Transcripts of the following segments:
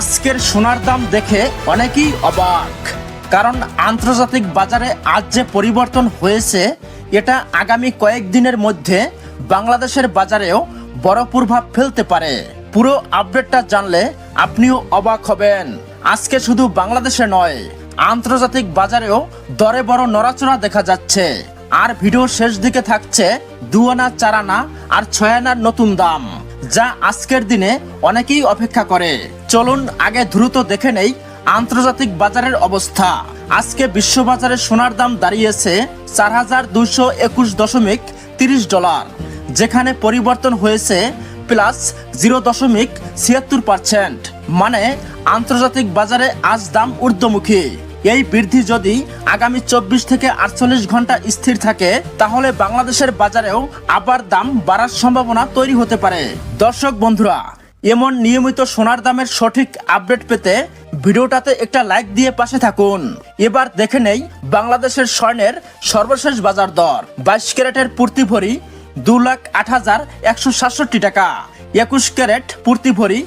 আজকের সোনার দাম দেখে অনেকেই অবাক। কারণ আন্তর্জাতিক বাজারে আজ যে পরিবর্তন হয়েছে, এটা আগামী কয়েকদিনের মধ্যে বাংলাদেশের বাজারেও বড় প্রভাব ফেলতে পারে। পুরো আপডেটটা জানলে আপনিও অবাক হবেন। আজকে শুধু বাংলাদেশে নয়, আন্তর্জাতিক বাজারেও দরে বড় নড়াচড়া দেখা যাচ্ছে। আর ভিডিওর শেষ দিকে থাকছে দুয়ানা চারানা আর ছয়ানার নতুন দাম, যা আজকের দিনে অনেকেই অপেক্ষা করে। চলুন আগে দ্রুত দেখে নেই আন্তর্জাতিক বাজারের অবস্থা। আজকে বিশ্ববাজারে সোনার দাম দাঁড়িয়েছে চার হাজার দুইশো একুশ দশমিক তিরিশ ডলার, যেখানে পরিবর্তন হয়েছে প্লাস জিরো দশমিক ছিয়াত্তর পার্সেন্ট মানে আন্তর্জাতিক বাজারে আজ দাম ঊর্ধ্বমুখী। এই বৃদ্ধি যদি আগামী চব্বিশ থেকে আটচল্লিশ ঘণ্টা স্থির থাকে, তাহলে বাংলাদেশের বাজারেও আবার দাম বাড়ার সম্ভাবনা তৈরি হতে পারে। দর্শক বন্ধুরা এমন নিয়মিত সোনার দামের সঠিক আপডেট পেতে ভিডিওটাতে একটা লাইক দিয়ে পাশে থাকুন। এবার দেখে নেই বাংলাদেশের স্বর্ণের সর্বশেষ বাজার দর। বাইশ ক্যারেটের পূর্তি ভরি দু লাখ আট হাজার একশো সাতষট্টি টাকা। একুশ ক্যারেট পূর্তি ভরি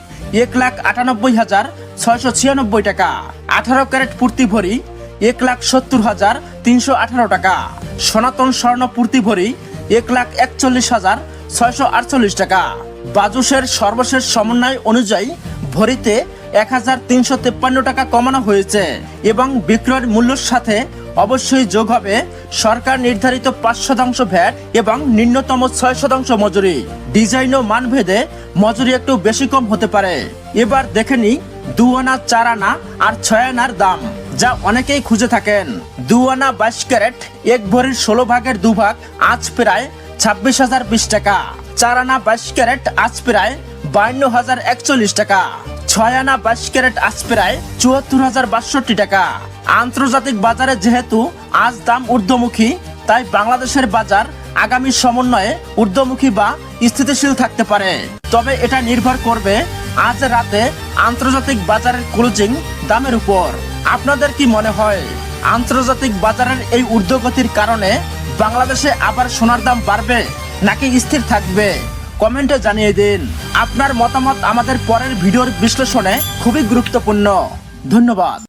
এক লাখ আটানব্বই হাজার ছয়শো ছিয়ানব্বই টাকা। আঠারো ক্যারেট পূর্তি ভরি এক লাখ সত্তর হাজার তিনশো আঠারো টাকা। সনাতন স্বর্ণ পূর্তি ভরি এক লাখ একচল্লিশ হাজার ছয়শো আটচল্লিশ টাকা। বাজুসের সর্বশেষ সমন্বয় অনুযায়ী ভরিতে এক হাজার তিনশো টাকা কমানো হয়েছে এবং বিক্রয়ের মূল্যের সাথে অবশ্যই যোগ হবে সরকার নির্ধারিত পাঁচ শতাংশ ভ্যাট এবং নিম্নতম ছয় শতাংশ মজুরি। ডিজাইন ও মানভেদে মজুরি একটু বেশি কম হতে পারে। এবার দেখে নি দু আনা চার আনা আর ছয় আনার দাম, যা অনেকেই খুঁজে থাকেন। দু আনা বাইশ ক্যারেট, এক ভরির ষোলো ভাগের দুভাগ, আজ প্রায় ছাব্বিশ হাজার বিশ টাকা। চার আনা বাইশ ক্যারেট আজ প্রায় বায়ান্ন হাজার একচল্লিশ টাকা। ছয় আনা বাইশ ক্যারেট আজ প্রায় চুয়াত্তর হাজার বাষট্টি টাকা। আন্তর্জাতিক বাজারে যেহেতু আজ দাম ঊর্ধ্বমুখী, তাই বাংলাদেশের বাজার আগামী সমন্বয়ে ঊর্ধ্বমুখী বা স্থিতিশীল থাকতে পারে। তবে এটা নির্ভর করবে আজ রাতে আন্তর্জাতিক বাজারের ক্লোজিং দামের উপর। আপনাদের কি মনে হয়? আন্তর্জাতিক বাজারের এই ঊর্ধ্বগতির কারণে বাংলাদেশে আবার সোনার দাম বাড়বে নাকি স্থির থাকবে? কমেন্টে জানিয়ে দিন। আপনার মতামত আমাদের পরের ভিডিওর বিশ্লেষণে খুবই গুরুত্বপূর্ণ। ধন্যবাদ।